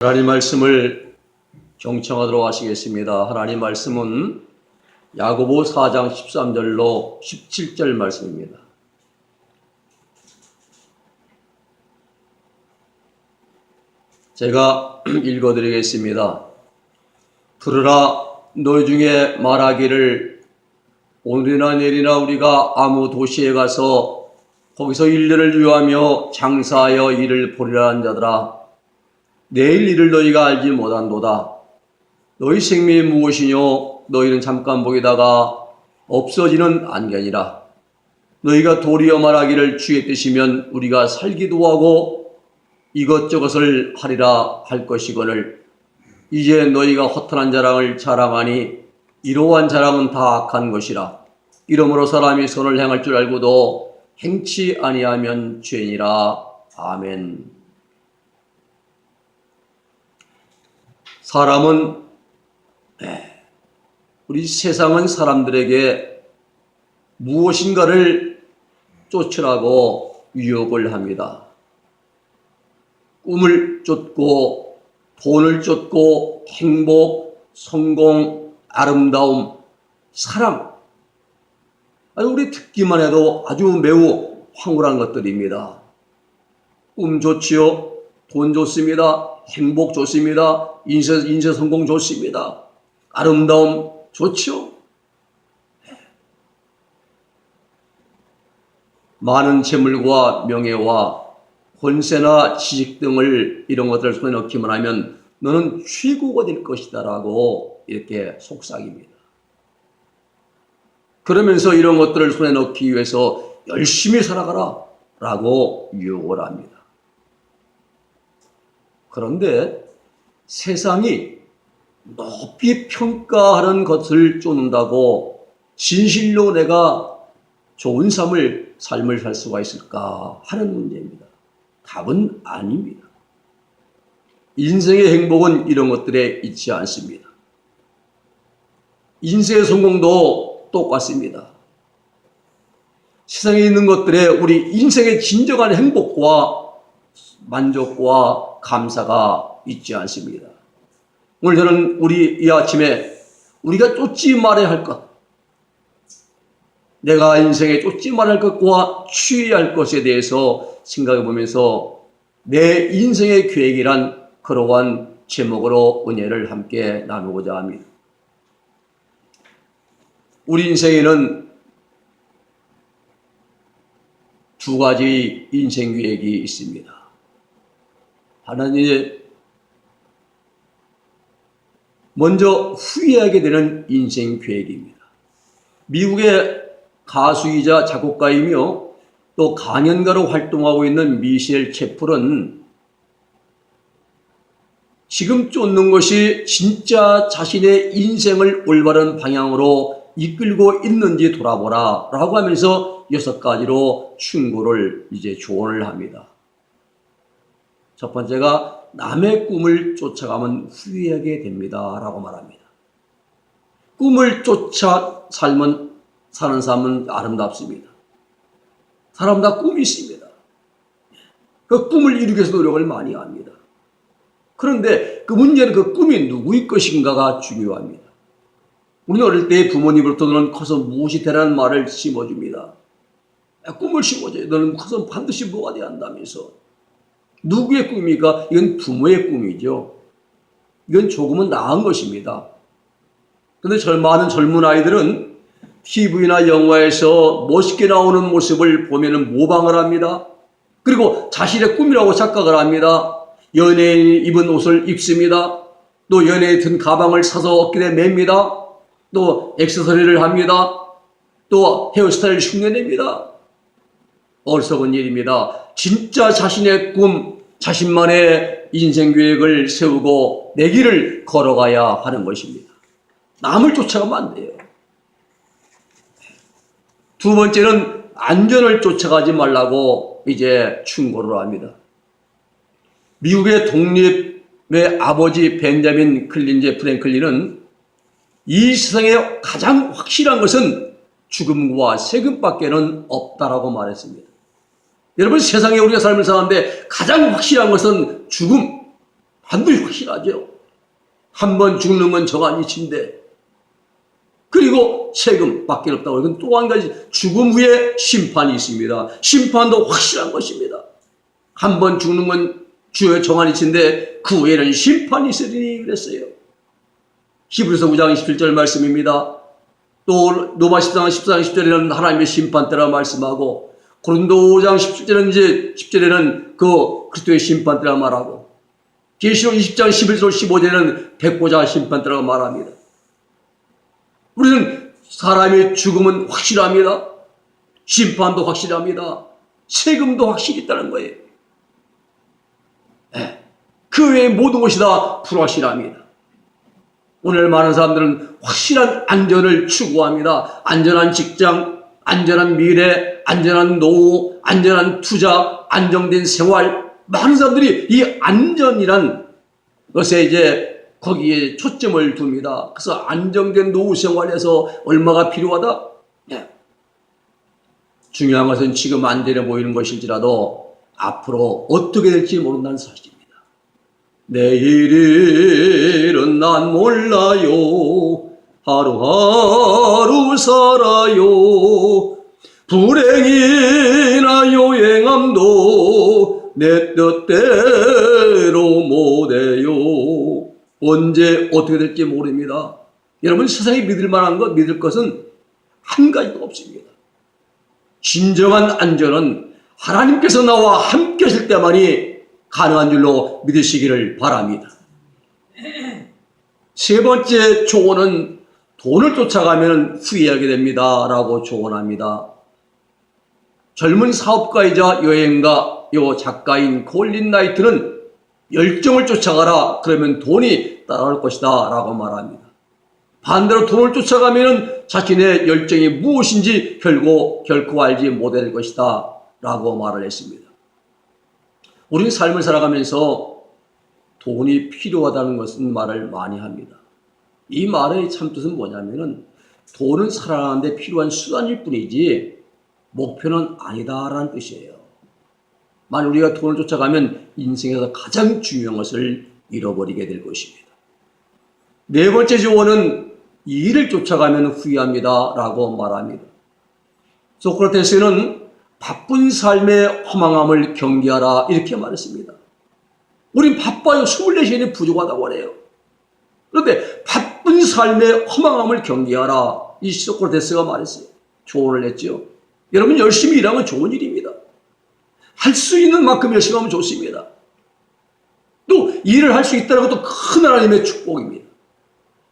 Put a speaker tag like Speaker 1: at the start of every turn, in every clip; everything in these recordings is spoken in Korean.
Speaker 1: 하나님 말씀을 경청하도록 하시겠습니다. 하나님 말씀은 야고보 4장 13절로 17절 말씀입니다. 제가 읽어드리겠습니다. 들으라 너희 중에 말하기를 오늘이나 내일이나 우리가 아무 도시에 가서 거기서 일년을 유하며 장사하여 일을 보리라 한 자들아 내일 일을 너희가 알지 못한도다. 너희 생명이 무엇이뇨? 너희는 잠깐 보이다가 없어지는 안개니라. 너희가 도리어 말하기를 주의 뜻이면 우리가 살기도 하고 이것저것을 하리라 할 것이거늘 이제 너희가 허탄한 자랑을 자랑하니 이러한 자랑은 다 악한 것이라. 이러므로 사람이 선을 행할 줄 알고도 행치 아니하면 죄니라. 아멘. 사람은 에, 우리 세상은 사람들에게 무엇인가를 쫓으라고 유혹을 합니다. 꿈을 쫓고 돈을 쫓고 행복, 성공, 아름다움, 사랑. 우리 듣기만 해도 아주 매우 황홀한 것들입니다. 꿈 좋지요. 돈 좋습니다. 행복 좋습니다. 인쇄, 인쇄 성공 좋습니다. 아름다움 좋지요. 많은 재물과 명예와 권세나 지식 등을 이런 것들을 손에 넣기만 하면 너는 최고가 될 것이다라고 이렇게 속삭입니다. 그러면서 이런 것들을 손에 넣기 위해서 열심히 살아가라 라고 유혹을 합니다. 그런데 세상이 높이 평가하는 것을 쫓는다고 진실로 내가 좋은 삶을, 삶을 살 수가 있을까 하는 문제입니다. 답은 아닙니다. 인생의 행복은 이런 것들에 있지 않습니다. 인생의 성공도 똑같습니다. 세상에 있는 것들에 우리 인생의 진정한 행복과 만족과 감사가 있지 않습니다. 오늘 저는 우리 이 아침에 우리가 쫓지 말아야 할 것, 내가 인생에 쫓지 말할 것과 취해야 할 것에 대해서 생각해 보면서 내 인생의 계획이란 그러한 제목으로 은혜를 함께 나누고자 합니다. 우리 인생에는 두 가지 인생 계획이 있습니다. 이제 먼저 후회하게 되는 인생 계획입니다. 미국의 가수이자 작곡가이며 또 강연가로 활동하고 있는 미셸 채플은 지금 쫓는 것이 진짜 자신의 인생을 올바른 방향으로 이끌고 있는지 돌아보라 라고 하면서 여섯 가지로 충고를 이제 조언을 합니다. 첫 번째가 남의 꿈을 쫓아가면 후회하게 됩니다. 라고 말합니다. 꿈을 쫓아 살면, 사는 삶은 아름답습니다. 사람 다 꿈이 있습니다. 그 꿈을 이루기 위해서 노력을 많이 합니다. 그런데 그 문제는 그 꿈이 누구의 것인가가 중요합니다. 우리는 어릴 때 부모님으로부터 너는 커서 무엇이 되라는 말을 심어줍니다. 꿈을 심어줘요. 너는 커서 반드시 뭐가 돼야 한다면서. 누구의 꿈입니까? 이건 부모의 꿈이죠. 이건 조금은 나은 것입니다. 그런데 많은 젊은 아이들은 TV나 영화에서 멋있게 나오는 모습을 보면 모방을 합니다. 그리고 자신의 꿈이라고 착각을 합니다. 연예인이 입은 옷을 입습니다. 또 연예인 든 가방을 사서 어깨에 맵니다. 또 액세서리를 합니다. 또 헤어스타일을 흉내냅니다. 어리석은 일입니다. 진짜 자신의 꿈, 자신만의 인생 계획을 세우고 내 길을 걸어가야 하는 것입니다. 남을 쫓아가면 안 돼요. 두 번째는 안전을 쫓아가지 말라고 이제 충고를 합니다. 미국의 독립의 아버지 벤자민 클린제 프랭클린은 이 세상에 가장 확실한 것은 죽음과 세금밖에는 없다라고 말했습니다. 여러분 세상에 우리가 삶을 사는데 가장 확실한 것은 죽음, 반드시 확실하죠. 한 번 죽는 건 저간이친데 그리고 세금 밖에 없다고. 이건 또 한 가지 죽음 후에 심판이 있습니다. 심판도 확실한 것입니다. 한 번 죽는 건 주의 정한이친데 그 후에는 심판이 있으리니 그랬어요. 히브리서 9장 17절 말씀입니다. 또 로마 14장 14장 10절에는 하나님의 심판 때라 말씀하고 고린도 5장 17절에는 이제 10절에는 그 그리스도의 심판 때라 말하고 계시록 20장 11절 15절에는 백보자 심판 때라고 말합니다. 우리는 사람의 죽음은 확실합니다. 심판도 확실합니다. 세금도 확실히 있다는 거예요. 예. 그 외의 모든 것이 다 불확실합니다. 오늘 많은 사람들은 확실한 안전을 추구합니다. 안전한 직장, 안전한 미래, 안전한 노후, 안전한 투자, 안정된 생활. 많은 사람들이 이 안전이란 것에 이제 거기에 초점을 둡니다. 그래서 안정된 노후 생활에서 얼마가 필요하다? 네. 중요한 것은 지금 안전해 보이는 것일지라도 앞으로 어떻게 될지 모른다는 사실입니다. 내일은 난 몰라요. 하루하루 살아요. 불행이나 요행함도 내 뜻대로 못해요. 언제 어떻게 될지 모릅니다. 여러분 세상에 믿을 만한 것, 믿을 것은 한 가지도 없습니다. 진정한 안전은 하나님께서 나와 함께 하실 때만이 가능한 줄로 믿으시기를 바랍니다. 세 번째 조언은 돈을 쫓아가면 후회하게 됩니다. 라고 조언합니다. 젊은 사업가이자 여행가, 요 작가인 콜린 나이트는 열정을 쫓아가라. 그러면 돈이 따라올 것이다. 라고 말합니다. 반대로 돈을 쫓아가면 자신의 열정이 무엇인지 결국 결코 알지 못할 것이다. 라고 말을 했습니다. 우리는 삶을 살아가면서 돈이 필요하다는 것은 말을 많이 합니다. 이 말의 참뜻은 뭐냐면은 돈은 살아가는데 필요한 수단일 뿐이지 목표는 아니다라는 뜻이에요. 만약 우리가 돈을 쫓아가면 인생에서 가장 중요한 것을 잃어버리게 될 것입니다. 네 번째 조언은 일을 쫓아가면 후회합니다. 라고 말합니다. 소크라테스는 바쁜 삶의 허망함을 경계하라 이렇게 말했습니다. 우린 바빠요. 24시간이 부족하다고 해요. 그런데 바쁜 삶의 허망함을 경계하라. 이 소크라테스가 말했어요. 조언을 했죠. 여러분 열심히 일하면 좋은 일입니다. 할 수 있는 만큼 열심히 하면 좋습니다. 또 일을 할 수 있다는 것도 큰 하나님의 축복입니다.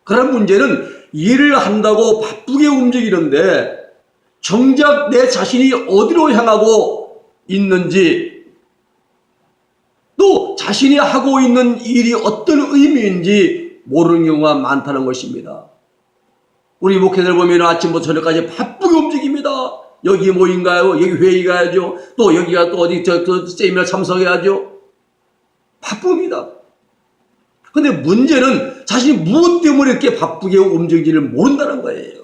Speaker 1: 그런 문제는 일을 한다고 바쁘게 움직이는데 정작 내 자신이 어디로 향하고 있는지 또 자신이 하고 있는 일이 어떤 의미인지 모르는 경우가 많다는 것입니다. 우리 목회들 보면 아침부터 저녁까지 바쁘게 움직입니다. 여기 모인가요? 여기 회의 가야죠. 또 여기가 또 어디 저, 저 세미나 참석해야죠. 바쁩니다. 근데 문제는 자신이 무엇 때문에 이렇게 바쁘게 움직이지를 모른다는 거예요.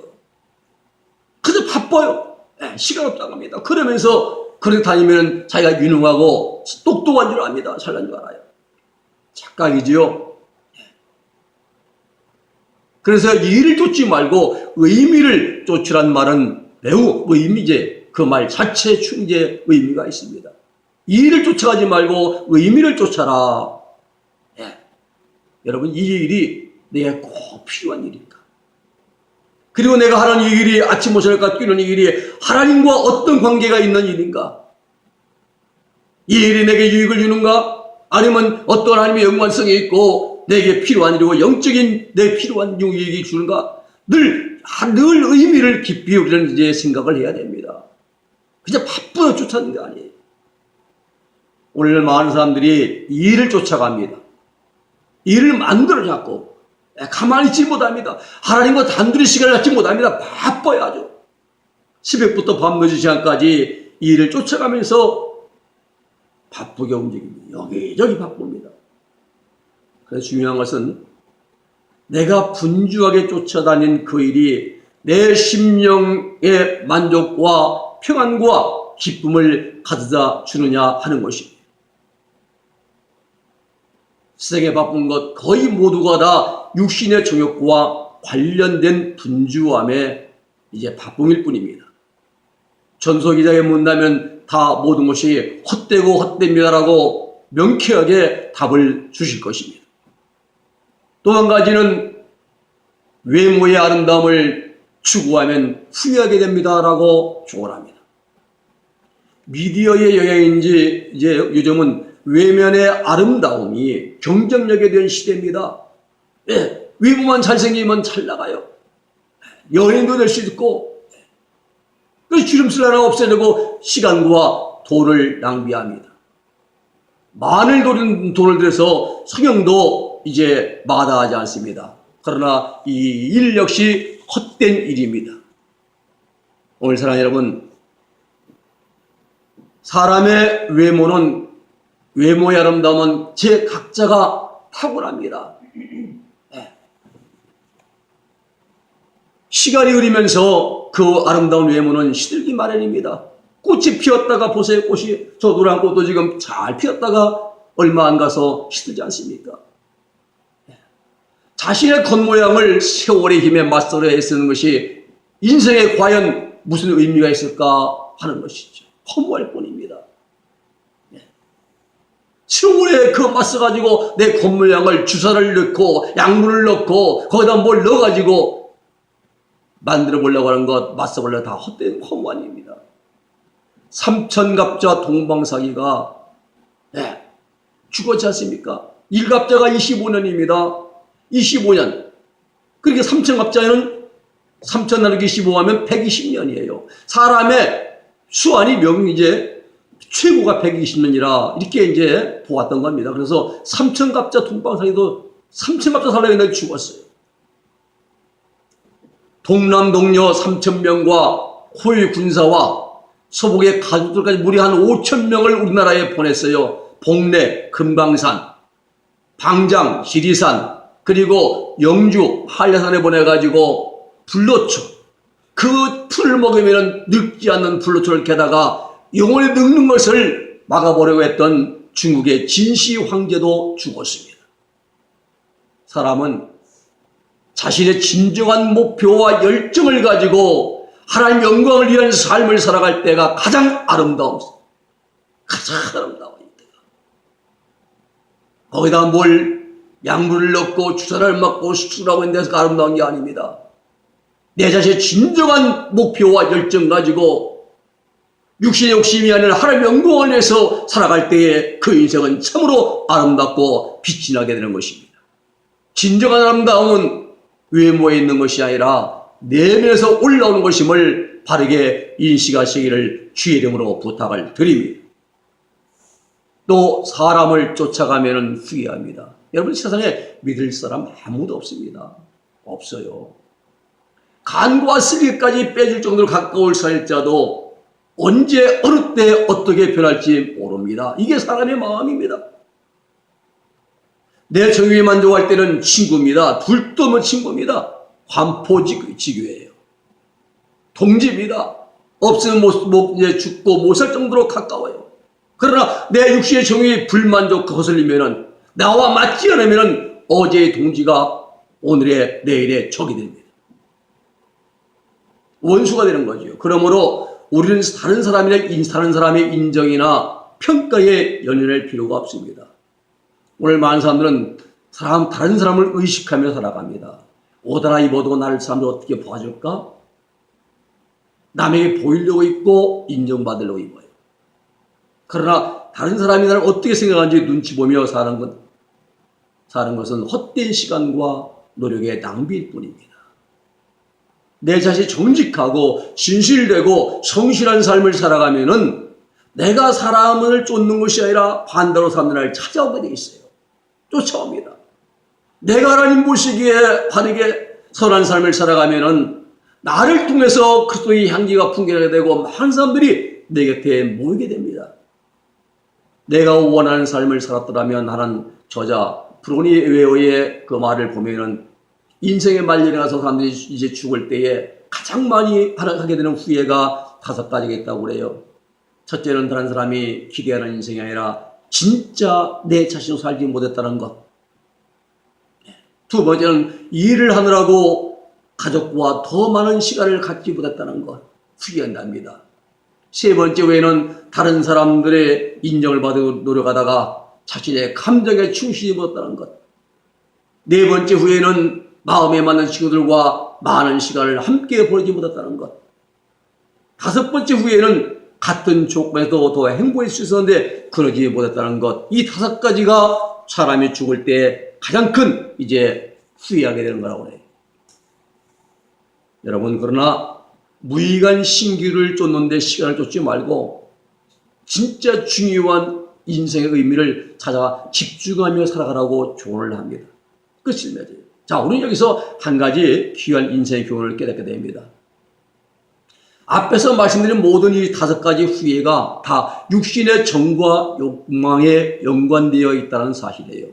Speaker 1: 그래서 바빠요. 네, 시간 없다고 합니다. 그러면서 그렇게 다니면 자기가 유능하고 똑똑한 줄 압니다. 잘난 줄 알아요. 착각이지요. 그래서 일을 쫓지 말고 의미를 쫓으란 말은 매우 의미제 그 말 자체 충제 의미가 있습니다. 일을 쫓아가지 말고 의미를 쫓아라. 예. 여러분 이 일이 내게 꼭 필요한 일인가? 그리고 내가 하는 이 일이 아침 오전까 뛰는 이 일이 하나님과 어떤 관계가 있는 일인가? 이 일이 내게 유익을 주는가? 아니면 어떤 하나님의 연관성이 있고 내게 필요한 일이고 영적인 내 필요한 유익이 주는가? 늘, 늘 의미를 깊이 우리는 이제 생각을 해야 됩니다. 그냥 바쁘게 쫓아가는 게 아니에요. 오늘 많은 사람들이 일을 쫓아갑니다. 일을 만들어 잡고 가만히 있지 못합니다. 하나님과 단둘이 시간을 갖지 못합니다. 바빠야죠. 새벽부터 밤늦은 시간까지 일을 쫓아가면서 바쁘게 움직입니다. 여기저기 바쁩니다. 그래서 중요한 것은 내가 분주하게 쫓아다닌 그 일이 내 심령의 만족과 평안과 기쁨을 가져다 주느냐 하는 것입니다. 세상에 바쁜 것 거의 모두가 다 육신의 정욕과 관련된 분주함에 이제 바쁨일 뿐입니다. 전소기자에 묻는다면 다 모든 것이 헛되고 헛됩니다라고 명쾌하게 답을 주실 것입니다. 또 한 가지는 외모의 아름다움을 추구하면 후회하게 됩니다라고 조언합니다. 미디어의 영향인지 이제 요즘은 외면의 아름다움이 경쟁력에 대한 시대입니다. 예, 외모만 잘생기면 잘 나가요. 연예인도 될 수 있고, 그 주름살 하나 없애려고 시간과 돈을 낭비합니다. 많은 돈을 들여서 성형도 이제 마다하지 않습니다. 그러나 이 일 역시 헛된 일입니다. 오늘 사랑 여러분, 사람의 외모는 외모의 아름다움은 제 각자가 탁월합니다. 예. 시간이 흐르면서 그 아름다운 외모는 시들기 마련입니다. 꽃이 피었다가 보세요. 꽃이 저 노란 꽃도 지금 잘 피었다가 얼마 안 가서 시들지 않습니까? 예. 자신의 겉모양을 세월의 힘에 맞서려 애쓰는 것이 인생에 과연 무슨 의미가 있을까 하는 것이죠. 허무할 뿐입니다. 예. 세월에 그 맞서가지고 내 겉모양을 주사를 넣고 약물을 넣고 거기다 뭘 넣어가지고 만들어 보려고 하는 것, 맞서 보려고 다 헛된 허무한 일입니다. 삼천갑자 동방사기가 예, 죽었지 않습니까? 일갑자가 25년입니다. 25년. 그렇게 삼천갑자에는 3천 나누기 15 하면 120년이에요. 사람의 수완이 명 이제 최고가 120년이라 이렇게 이제 보았던 겁니다. 그래서 삼천갑자 동방사기도 삼천갑자 살려고 했는데 죽었어요. 동남동료 3천 명과 호위 군사와 서북의 가족들까지 무려 한 5천 명을 우리나라에 보냈어요. 복내, 금방산, 방장, 지리산, 그리고 영주, 한라산에 보내가지고 불로초. 그 풀을 먹으면 늙지 않는 불로초를 게다가 영원히 늙는 것을 막아보려고 했던 중국의 진시 황제도 죽었습니다. 사람은 자신의 진정한 목표와 열정을 가지고 하나님 영광을 위한 삶을 살아갈 때가 가장 아름다움, 가장 아름다워요. 때가. 거기다 뭘 약물을 넣고 주사를 맞고 수술하고 있는 데서 아름다운 게 아닙니다. 내 자신의 진정한 목표와 열정 가지고 육신의 욕심이 아니라 하나님 영광을 위해서 살아갈 때에 그 인생은 참으로 아름답고 빛이 나게 되는 것입니다. 진정한 아름다움은 외모에 있는 것이 아니라 내면에서 올라오는 것임을 바르게 인식하시기를 주의 이름으로 부탁을 드립니다. 또 사람을 쫓아가면 후회합니다. 여러분 세상에 믿을 사람 아무도 없습니다. 없어요. 간과 쓰기까지 빼줄 정도로 가까울 사일자도 언제 어느 때 어떻게 변할지 모릅니다. 이게 사람의 마음입니다. 내 정의에 만족할 때는 친구입니다. 둘도 없는 친구입니다. 관포지교예요. 동지입니다. 없으면 못, 못, 이제 죽고 못 살 정도로 가까워요. 그러나 내 육신의 정의에 불만족 거슬리면은 나와 맞지 않으면은 어제의 동지가 오늘의 내일의 적이 됩니다. 원수가 되는 거죠. 그러므로 우리는 다른 사람이나 다른 사람의 인정이나 평가에 연연할 필요가 없습니다. 오늘 많은 사람들은 사람, 다른 사람을 의식하며 살아갑니다. 오다나 입어도 나를 사람들 어떻게 봐줄까? 남에게 보이려고 입고 인정받으려고 입어요. 그러나 다른 사람이 나를 어떻게 생각하는지 눈치 보며 사는 것, 사는 것은 헛된 시간과 노력의 낭비일 뿐입니다. 내 자신이 정직하고 진실되고 성실한 삶을 살아가면은 내가 사람을 쫓는 것이 아니라 반대로 사람들을 찾아오게 돼 있어요. 쫓아옵니다. 내가 하나님 보시기에 바르게 선한 삶을 살아가면은 나를 통해서 그리스도의 향기가 풍겨나게 되고 많은 사람들이 내 곁에 모이게 됩니다. 내가 원하는 삶을 살았더라면 하는 저자 브로니 웨어의 그 말을 보면은 인생의 말년에 가서 사람들이 이제 죽을 때에 가장 많이 하게 되는 후회가 다섯 가지가 있다고 그래요. 첫째는 다른 사람이 기대하는 인생이 아니라 진짜 내 자신으로 살지 못했다는 것. 두 번째는 일을 하느라고 가족과 더 많은 시간을 갖지 못했다는 것 후회한답니다. 세 번째 외에는 다른 사람들의 인정을 받으려 노력하다가 자신의 감정에 충실히 못했다는 것. 네 번째 후에는 마음에 맞는 친구들과 많은 시간을 함께 보내지 못했다는 것. 다섯 번째 후에는 같은 조건에도 더 행복할 수 있었는데 그러지 못했다는 것. 이 다섯 가지가 사람이 죽을 때 가장 큰 이제 후회하게 되는 거라고 그래요. 여러분 그러나 무의간 신기를 쫓는데 시간을 쫓지 말고 진짜 중요한 인생의 의미를 찾아 집중하며 살아가라고 조언을 합니다. 맺어요. 자, 우리는 여기서 한 가지 귀한 인생의 교훈을 깨닫게 됩니다. 앞에서 말씀드린 모든 이 다섯 가지 후회가 다 육신의 정과 욕망에 연관되어 있다는 사실이에요.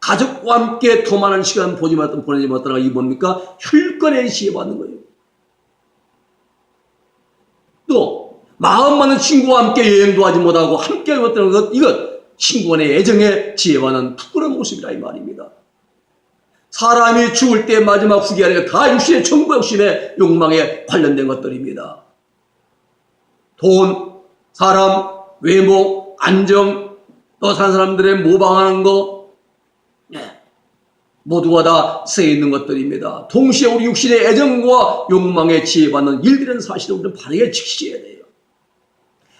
Speaker 1: 가족과 함께 더 많은 시간 보지 못했던, 보내지 못했다는 이 뭡니까? 혈권에 시해받는 거예요. 또, 마음 맞는 친구와 함께 여행도 하지 못하고 함께 못하는 것, 이것, 친구 간의 애정에 지혜받는 부끄러운 모습이라 이 말입니다. 사람이 죽을 때 마지막 후기하는 다 육신의 정보 욕심의 욕망에 관련된 것들입니다. 돈, 사람, 외모, 안정, 또 다른 사람들의 모방하는 거, 예, 모두가 다 쓰여 있는 것들입니다. 동시에 우리 육신의 애정과 욕망에 지혜받는 일들은 사실은 우리는 바르게 직시해야 돼요.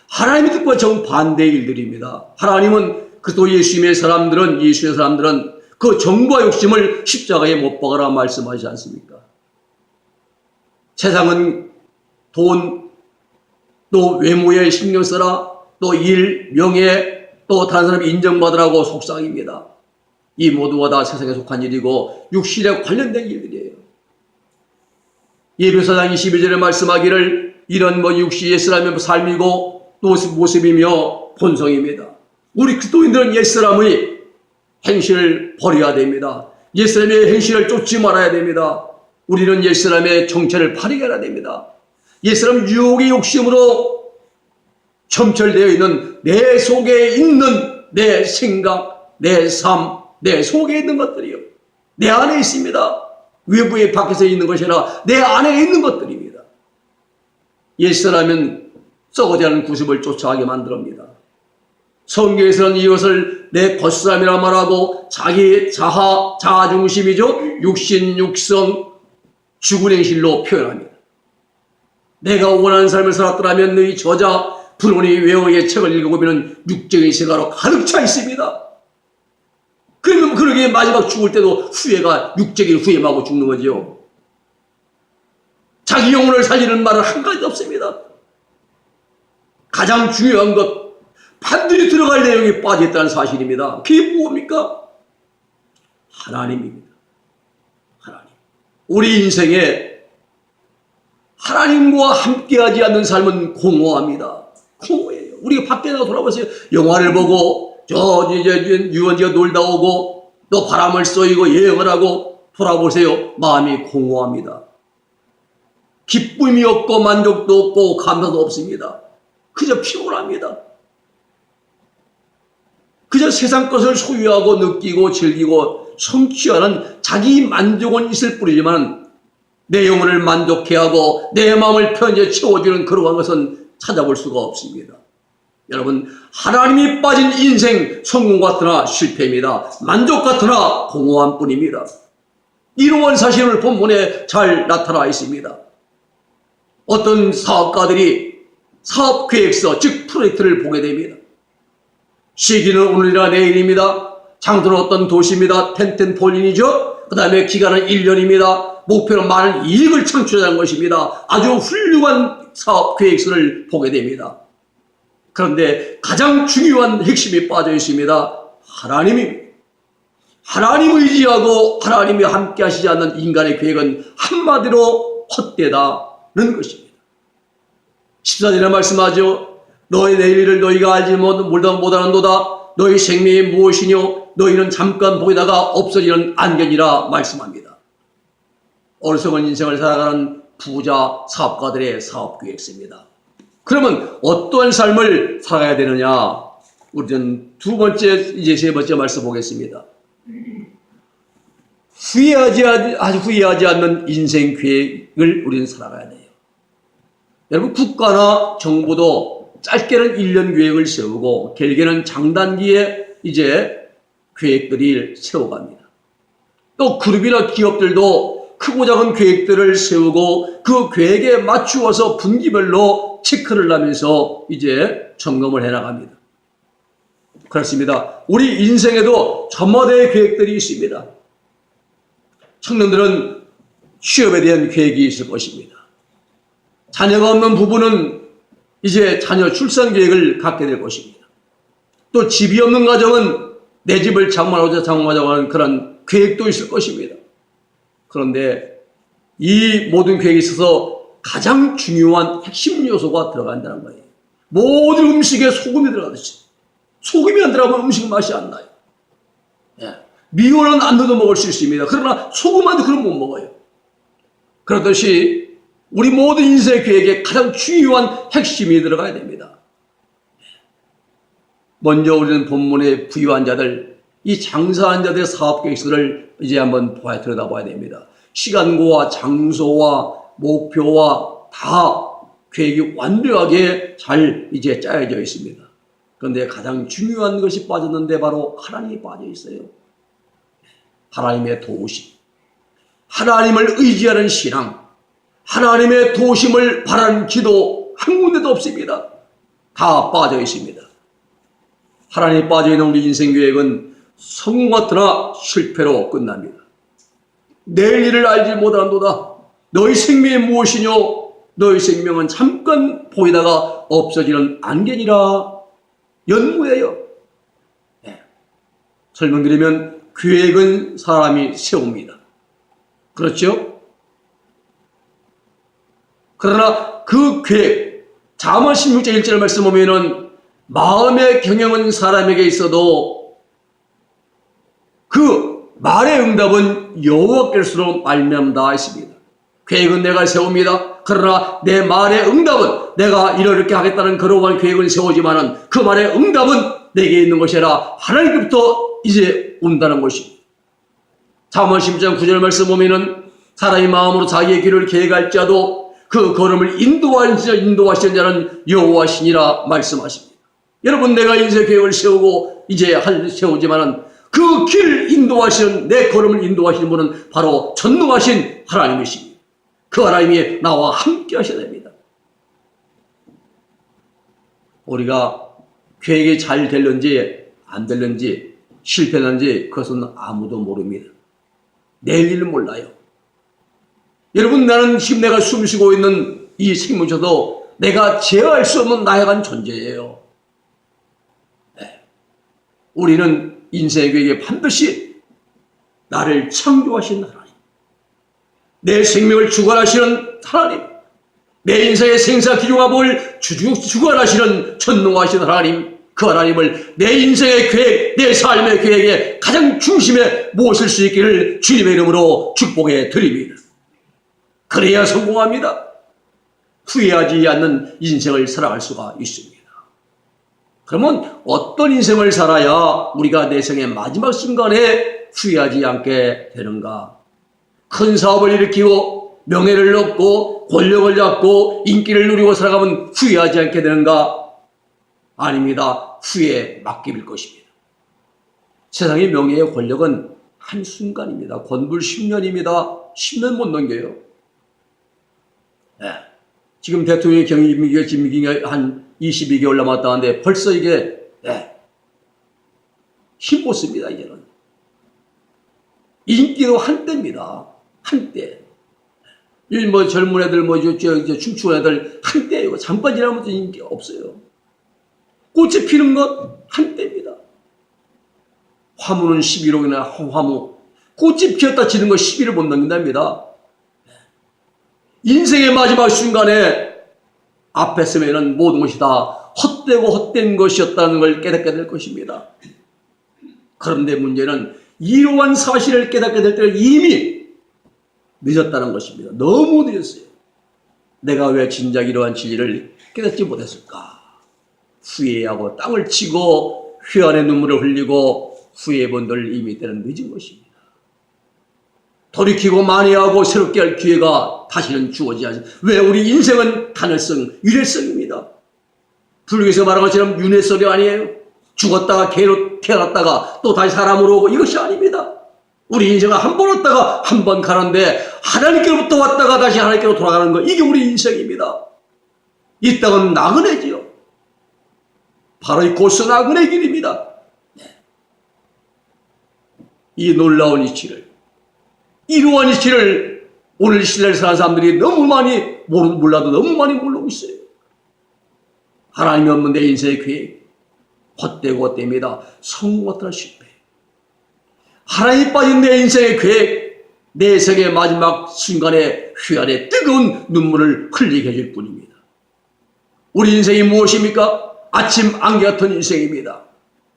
Speaker 1: 하나님의 뜻과 정 반대의 일들입니다. 하나님은 그리스도 예수님의 사람들은 예수의 사람들은 그 정과 욕심을 십자가에 못 박아라 말씀하지 않습니까? 세상은 돈, 또 외모에 신경 써라, 또 일, 명예, 또 다른 사람 인정받으라고 속삭입니다. 이 모두가 다 세상에 속한 일이고 육신에 관련된 일들이에요. 예배사장 21절에 말씀하기를 이런 뭐 육시 예스라면 삶이고 또 모습이며 본성입니다. 우리 그리스도인들은 옛사람의 행실을 버려야 됩니다. 옛사람의 행실을 쫓지 말아야 됩니다. 우리는 옛사람의 정체를 발휘해야 됩니다. 옛사람 유혹의 욕심으로 점철되어 있는 내 속에 있는 내 생각, 내 삶, 내 속에 있는 것들이요. 내 안에 있습니다. 외부에 밖에서 있는 것이 아니라 내 안에 있는 것들입니다. 옛사람은 않은 구습을 쫓아가게 만듭니다. 성경에서는 이것을 내 겉사람이라 말하고 자기 자하, 자아중심이죠. 육신, 육성, 죽은 행실로 표현합니다. 내가 원하는 삶을 살았더라면 너희 저자 불온이 외어의 책을 읽어보면 육적인 생각으로 가득 차 있습니다. 그러면 그러게 마지막 죽을 때도 후회가 육적인 후회하고 죽는 거지요. 자기 영혼을 살리는 말은 한 가지도 없습니다. 가장 중요한 것 반드시 들어갈 내용이 빠졌다는 사실입니다. 그게 뭡니까? 하나님입니다. 하나님. 우리 인생에 하나님과 함께하지 않는 삶은 공허합니다. 공허해요. 우리가 밖에 나가 돌아보세요. 영화를 보고 저 이제 유원지가 놀다 오고 또 바람을 쏘이고 여행을 하고 돌아보세요. 마음이 공허합니다. 기쁨이 없고 만족도 없고 감사도 없습니다. 그저 피곤합니다. 그저 세상 것을 소유하고 느끼고 즐기고 성취하는 자기 만족은 있을 뿐이지만 내 영혼을 만족해 하고 내 마음을 편히 채워주는 그러한 것은 찾아볼 수가 없습니다. 여러분 하나님이 빠진 인생 성공 같으나 실패입니다. 만족 같으나 공허한 뿐입니다. 이러한 사실을 본문에 잘 나타나 있습니다. 어떤 사업가들이 사업 계획서 즉 프로젝트를 보게 됩니다. 시기는 오늘이나 내일입니다. 장소는 어떤 도시입니다. 텐텐폴린이죠. 그 다음에 기간은 1년입니다. 목표는 많은 이익을 창출하는 것입니다. 아주 훌륭한 사업 계획서를 보게 됩니다. 그런데 가장 중요한 핵심이 빠져 있습니다. 하나님입니다. 하나님 의지하고 하나님이 함께 하시지 않는 인간의 계획은 한마디로 헛되다는 것입니다. 14절에 말씀하죠. 너의 내일을 너희가 알지 못하는도다. 너희 생명이 무엇이뇨? 너희는 잠깐 보이다가 없어지는 안견이라 말씀합니다. 어리석은 인생을 살아가는 부자 사업가들의 사업 계획서입니다. 그러면 어떠한 삶을 살아가야 되느냐? 우리는 두 번째, 이제 세 번째 말씀 보겠습니다. 후회하지, 후회하지 않는 인생 계획을 우리는 살아가야 돼요. 여러분, 국가나 정부도 짧게는 1년 계획을 세우고, 길게는 장단기에 이제 계획들을 세워갑니다. 또 그룹이나 기업들도 크고 작은 계획들을 세우고 그 계획에 맞추어서 분기별로 체크를 하면서 이제 점검을 해 나갑니다. 그렇습니다. 우리 인생에도 저마다의 계획들이 있습니다. 청년들은 취업에 대한 계획이 있을 것입니다. 자녀가 없는 부부는 이제 자녀 출산 계획을 갖게 될 것입니다. 또 집이 없는 가정은 내 집을 장만하자 장만하자고 하는 그런 계획도 있을 것입니다. 그런데 이 모든 계획에 있어서 가장 중요한 핵심 요소가 들어간다는 거예요. 모든 음식에 소금이 들어가듯이 소금이 안 들어가면 음식 맛이 안 나요. 예. 미원은 안 넣어 먹을 수 있습니다. 그러나 소금 안 넣으면 못 먹어요. 그렇듯이 우리 모든 인생의 계획에 가장 중요한 핵심이 들어가야 됩니다. 먼저 우리는 본문에 부유한 자들, 이 장사한 자들의 사업 계획서를 이제 한번 보아 들여다봐야 됩니다. 시간과 장소와 목표와 다 계획이 완벽하게 잘 이제 짜여져 있습니다. 그런데 가장 중요한 것이 빠졌는데 바로 하나님이 빠져 있어요. 하나님의 도우심, 하나님을 의지하는 신앙, 하나님의 도심을 바라는 기도 한 군데도 없습니다. 다 빠져 있습니다. 하나님이 빠져 있는 우리 인생 계획은 성공 같으나 실패로 끝납니다. 내일 일을 알지 못한도다. 너희 생명이 무엇이뇨? 너희 생명은 잠깐 보이다가 없어지는 안개니라. 연무예요. 예. 설명드리면 계획은 사람이 세웁니다. 그렇죠? 그러나 그 계획, 잠언 16장 1절 말씀 보면은 마음의 경영은 사람에게 있어도 그 말의 응답은 여호와께서로 말미암다 했습니다. 계획은 내가 세웁니다. 그러나 내 말의 응답은 내가 이렇게 하겠다는 그러한 계획을 세우지만은 그 말의 응답은 내게 있는 것이라 하나님께부터 이제 온다는 것입니다. 잠언 10장 9절 말씀 보면은 사람이 마음으로 자기의 길을 계획할지라도 그 걸음을 인도하시는 인도하시는 자는 여호와시니라 말씀하십니다. 여러분 내가 인생 계획을 세우고 이제 할 세우지만은 그 길 인도하시는 내 걸음을 인도하시는 분은 바로 전능하신 하나님이십니다. 그 하나님이 나와 함께 하셔야 됩니다. 우리가 계획이 잘 될는지 안 될는지 실패했는지 그것은 아무도 모릅니다. 내일 몰라요. 여러분 나는 지금 내가 숨쉬고 있는 이 생명조도 내가 제어할 수 없는 나약한 존재예요. 네. 우리는 계획에 반드시 나를 창조하신 하나님, 내 생명을 주관하시는 하나님, 내 인생의 생사 기용합을 주관하시는 전능하신 하나님, 그 하나님을 내 인생의 계획, 내 삶의 계획에 가장 중심에 모실 수 있기를 주님의 이름으로 축복해 드립니다. 그래야 성공합니다. 후회하지 않는 인생을 살아갈 수가 있습니다. 그러면 어떤 인생을 살아야 우리가 내 생의 마지막 순간에 후회하지 않게 되는가? 큰 사업을 일으키고 명예를 얻고 권력을 잡고 인기를 누리고 살아가면 후회하지 않게 되는가? 아닙니다. 후회에 맡기릴 것입니다. 세상의 명예의 권력은 한순간입니다. 권불 10년입니다. 10년 못 넘겨요. 네. 지금 대통령의 경임기가 지금 이게 한 22개월 남았다는데 벌써 이게 네. 힘못 씁니다 이제는. 인기도 한때입니다. 한때. 요즘 뭐 젊은 애들 뭐 저, 저, 저 춤추는 애들 한때예요. 잠깐 지나면 또 인기 없어요. 꽃이 피는 것 한때입니다. 화무는 11호이나 화무. 꽃이 피었다 지는 거 10일을 못 넘긴답니다 인생의 마지막 순간에 앞에 서면은 모든 것이 다 헛되고 헛된 것이었다는 걸 깨닫게 될 것입니다. 그런데 문제는 이러한 사실을 깨닫게 될 때는 이미 늦었다는 것입니다. 너무 늦었어요. 내가 왜 진작 이러한 진리를 깨닫지 못했을까? 후회하고 땅을 치고 회한의 눈물을 흘리고 후회본들 이미 때는 늦은 것입니다. 돌이키고 만회하고 새롭게 할 기회가 다시는 주어지지 않습니다. 왜 우리 인생은 가능성, 유례성입니다. 불교에서 말한 것처럼 윤회설이 아니에요. 죽었다가 개로 태어났다가 또 다시 사람으로 오고 이것이 아닙니다. 우리 인생은 한 번 왔다가 한 번 가는데 하나님께로부터 왔다가 다시 하나님께로 돌아가는 거 이게 우리 인생입니다. 이 땅은 나그네지요. 바로 이 고스 나그네 길입니다. 네. 이 놀라운 이치를 이러한 이치를 오늘 신뢰를 사는 사람들이 너무 많이 모르, 몰라도 너무 많이 모르고 있어요. 하나님이 없는 내 인생의 계획 헛되고 헛됩니다. 성공하더라 실패. 하나님이 빠진 내 인생의 계획 내 생의 마지막 순간에 휘알에 뜨거운 눈물을 흘리게 해줄 뿐입니다. 우리 인생이 무엇입니까? 아침 안개 같은 인생입니다.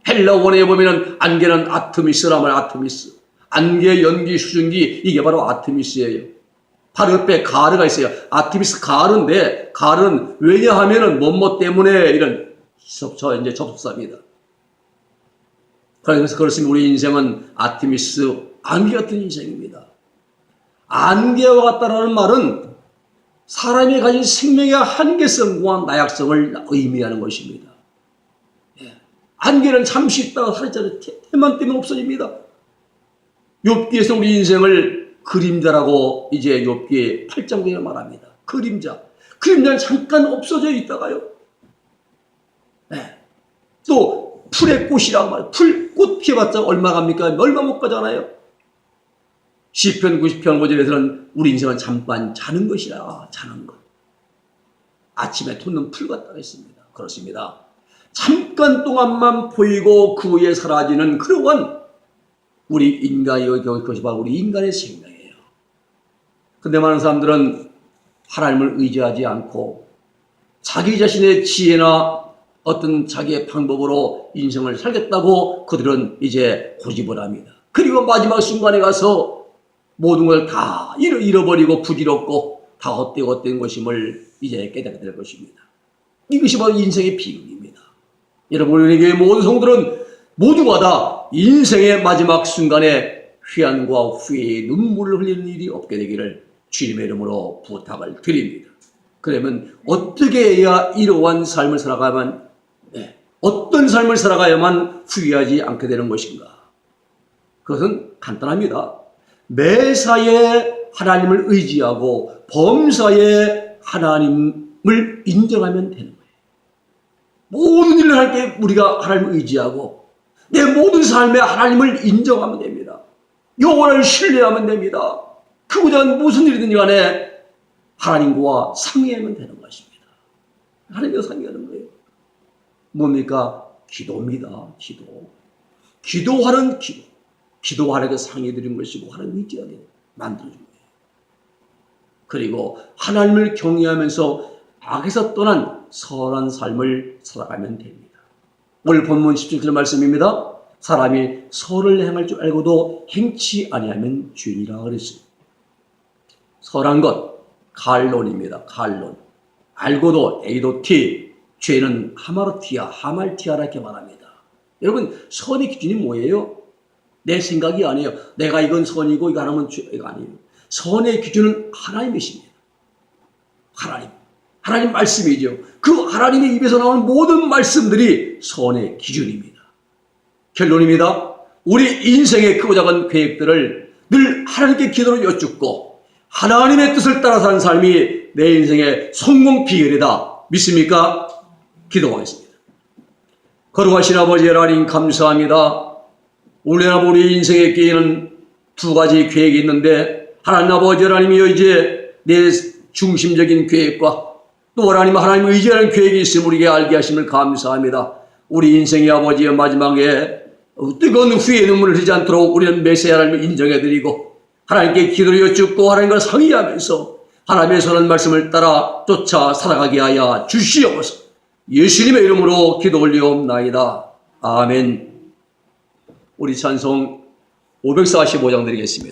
Speaker 1: 헬라 원어에 보면은 안개는 아트미스라면 아트미스. 안개, 연기, 수증기 이게 바로 아트미스예요. 바로 옆에 가르가 있어요. 아트미스 가르인데 가르는 왜냐하면은 뭐뭐 때문에 이런 저 이제 접속사입니다. 그래서 그렇습니다. 우리 인생은 아트미스 안개 같은 인생입니다. 안개와 같다라는 말은 사람이 가진 생명의 한계성과 나약성을 의미하는 것입니다. 예. 안개는 잠시 있다가 사라지잖아요. 태만 때문에 없어집니다. 욥기에서 우리 인생을 그림자라고 이제 욥기의 8장에 말합니다. 그림자. 그림자는 잠깐 없어져 있다가요. 네. 또 풀의 꽃이라고 말해요. 풀, 꽃 피해봤자 얼마 갑니까? 얼마 못 가잖아요. 시편 90편 5절에서는 우리 인생은 잠깐 자는 것이라 자는 것. 아침에 돋는 풀 같다고 했습니다. 그렇습니다. 잠깐 동안만 보이고 그 후에 사라지는 그러한 우리 인간의 그것이 바로 우리 인간의 생명이에요. 근데 많은 사람들은 하나님을 의지하지 않고 자기 자신의 지혜나 어떤 자기의 방법으로 인생을 살겠다고 그들은 이제 고집을 합니다. 그리고 마지막 순간에 가서 모든 걸 다 잃어버리고 부질없고 다 헛되고 헛된 것임을 이제 깨닫게 될 것입니다. 이것이 바로 인생의 비극입니다. 여러분, 우리에게 모든 성들은 모두가 다 인생의 마지막 순간에 휴안과 후회의 눈물을 흘리는 일이 없게 되기를 주님의 이름으로 부탁을 드립니다. 그러면 어떻게 해야 이러한 삶을 살아가야만, 네, 어떤 삶을 살아가야만 후회하지 않게 되는 것인가? 그것은 간단합니다. 매사에 하나님을 의지하고 범사에 하나님을 인정하면 되는 거예요. 모든 일을 할 때 우리가 하나님을 의지하고 내 모든 삶에 하나님을 인정하면 됩니다. 영원을 신뢰하면 됩니다. 그보다 무슨 일이든지 간에 하나님과 상의하면 되는 것입니다. 하나님과 상의하는 거예요. 뭡니까? 기도입니다. 기도. 기도하는 기도. 기도하라고 상해 드린 것이고 하나님 의지하게 만들어준 거예요. 그리고 하나님을 경외하면서 악에서 떠난 선한 삶을 살아가면 됩니다. 오늘 본문 17절 말씀입니다. 사람이 선을 행할 줄 알고도 행치 아니하면 죄니라 그랬어요. 선한 것 갈론입니다. 갈론. 알고도 에이도티 죄는 하마르티아 하말티아라 이렇게 말합니다. 여러분 선의 기준이 뭐예요? 내 생각이 아니에요. 내가 이건 선이고 이거 하나면 죄가 아니에요. 선의 기준은 하나님이십니다. 하나님. 하나님 말씀이죠. 그 하나님의 입에서 나오는 모든 말씀들이 선의 기준입니다. 결론입니다. 우리 인생의 크고 작은 계획들을 늘 하나님께 기도로 여쭙고 하나님의 뜻을 따라 사는 삶이 내 인생의 성공 비결이다. 믿습니까? 기도하겠습니다. 거룩하신 아버지 하나님 감사합니다. 우리 우리 인생의 계획은 두 가지 계획이 있는데 하나님 아버지 하나님이여 이제 내 중심적인 계획과 또 하나님 하나님 의지하는 계획이 있음을 우리에게 알게 하심을 감사합니다. 우리 인생의 아버지의 마지막에 뜨거운 후회의 눈물을 흘리지 않도록 우리는 메시아 하나님을 인정해드리고 하나님께 기도를 여쭙고 하나님과 상의하면서 하나님의 선한 말씀을 따라 쫓아 살아가게 하여 주시옵소서. 예수님의 이름으로 기도 올리옵나이다. 아멘. 우리 찬송 545장 드리겠습니다.